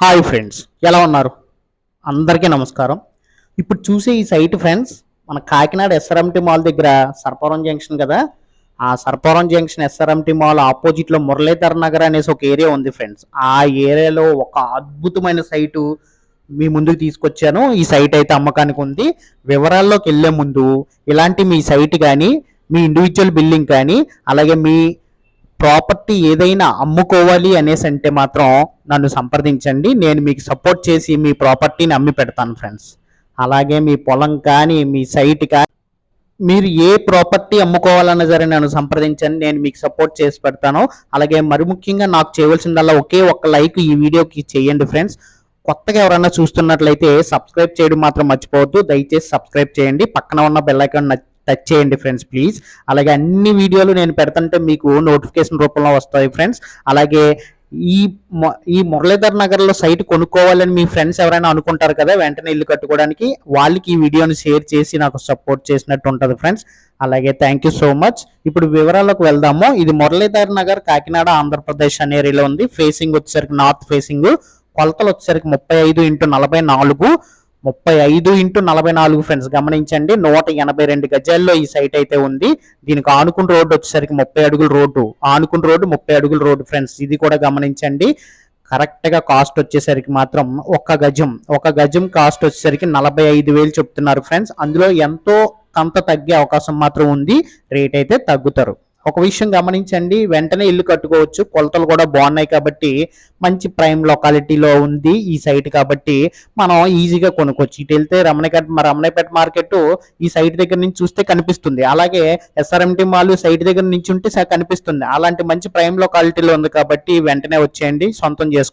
Hi friends ఎలా ఉన్నారు? అందరికీ నమస్కారం. ఇప్పుడు చూసే ఈ సైట్ ఫ్రెండ్స్ మన కాకినాడ ఎస్ఆర్ఎంటీ మాల్ దగ్గర సర్పవరం జంక్షన్ కదా? ఆ సర్పవరం జంక్షన్ ఎస్ఆర్ఎంటీ మాల్ ఆపోజిట్లో మురళీధర్ నగర్ అనేసి ఒక ఏరియా ఉంది ఫ్రెండ్స్. ఆ ఏరియాలో ఒక అద్భుతమైన సైటు మీ ముందుకు తీసుకొచ్చాను. ఈ సైట్ అయితే అమ్మకానికి ఉంది. వివరాల్లోకి వెళ్ళే ముందు ఇలాంటి మీ సైట్ కానీ మీ ఇండివిజువల్ బిల్డింగ్ కానీ అలాగే మీ ప్రాపర్టీ ఏదైనా అమ్ముకోవాలి అనేసి అంటే మాత్రం నన్ను సంప్రదించండి. నేను మీకు సపోర్ట్ చేసి మీ ప్రాపర్టీని అమ్మి పెడతాను ఫ్రెండ్స్. అలాగే మీ పొలం కానీ మీ సైట్ కానీ మీరు ఏ ప్రాపర్టీ అమ్ముకోవాలన్నా సరే నన్ను సంప్రదించండి. నేను మీకు సపోర్ట్ చేసి పెడతాను. అలాగే మరి ముఖ్యంగా నాకు చేయవలసిందల్లా ఒకే ఒక్క లైక్ ఈ వీడియోకి చేయండి ఫ్రెండ్స్. కొత్తగా ఎవరైనా చూస్తున్నట్లయితే సబ్స్క్రైబ్ చేయడం మాత్రం మర్చిపోవద్దు. దయచేసి సబ్స్క్రైబ్ చేయండి. పక్కన ఉన్న బెల్ ఐకాన్ టచ్ చేయండి ఫ్రెండ్స్ ప్లీజ్. అలాగే అన్ని వీడియోలు నేను పెడతంటే మీకు నోటిఫికేషన్ రూపంలో వస్తాయి ఫ్రెండ్స్. అలాగే ఈ ఈ మురళీధర్ నగర్లో సైట్ కొనుక్కోవాలని మీ ఫ్రెండ్స్ ఎవరైనా అనుకుంటారు కదా వెంటనే ఇల్లు కట్టుకోవడానికి వాళ్ళకి ఈ వీడియోని షేర్ చేసి నాకు సపోర్ట్ చేసినట్టు ఉంటుంది ఫ్రెండ్స్. అలాగే థ్యాంక్ యూ సో మచ్ ఇప్పుడు వివరాలకు వెళ్దాము. ఇది మురళీధర్ నగర్ కాకినాడ ఆంధ్రప్రదేశ్ అనే ఏరియాలో ఉంది. ఫేసింగ్ వచ్చేసరికి నార్త్ ఫేసింగ్ కొలతలు వచ్చేసరికి ముప్పై ఐదు ఇంటూ నలభై నాలుగు. ముప్పై ఐదు ఇంటూ నలభై నాలుగు ఫ్రెండ్స్ గమనించండి నూట ఎనభై రెండు గజాల్లో ఈ సైట్ అయితే ఉంది. దీనికి ఆనుకున్న రోడ్డు వచ్చేసరికి ముప్పై అడుగుల రోడ్డు ఆనుకున్న రోడ్డు ముప్పై అడుగుల రోడ్డు ఫ్రెండ్స్ ఇది కూడా గమనించండి. కరెక్ట్గా కాస్ట్ వచ్చేసరికి మాత్రం ఒక గజం ఒక గజం కాస్ట్ వచ్చేసరికి నలభై ఐదు వేలు చెప్తున్నారు ఫ్రెండ్స్. అందులో ఎంతో కొంత తగ్గే అవకాశం మాత్రం ఉంది రేట్ అయితే తగ్గుతారు. ఒక విషయం గమనించండి వెంటనే ఇల్లు కట్టుకోవచ్చు. కొలతలు కూడా బాగున్నాయి కాబట్టి మంచి ప్రైమ్ లొకాలిటీలో ఉంది ఈ సైట్ కాబట్టి మనం ఈజీగా కొనుక్కోవచ్చు. ఇటు వెళ్తే రమణపేట రమణపేట మార్కెట్ ఈ సైట్ దగ్గర నుంచి చూస్తే కనిపిస్తుంది. అలాగే ఎస్ఆర్ఎంటి మాల్ సైట్ దగ్గర నుంచి ఉంటే కనిపిస్తుంది. అలాంటి మంచి ప్రైమ్ లొకాలిటీలో ఉంది కాబట్టి వెంటనే వచ్చేయండి సొంతం చేసుకో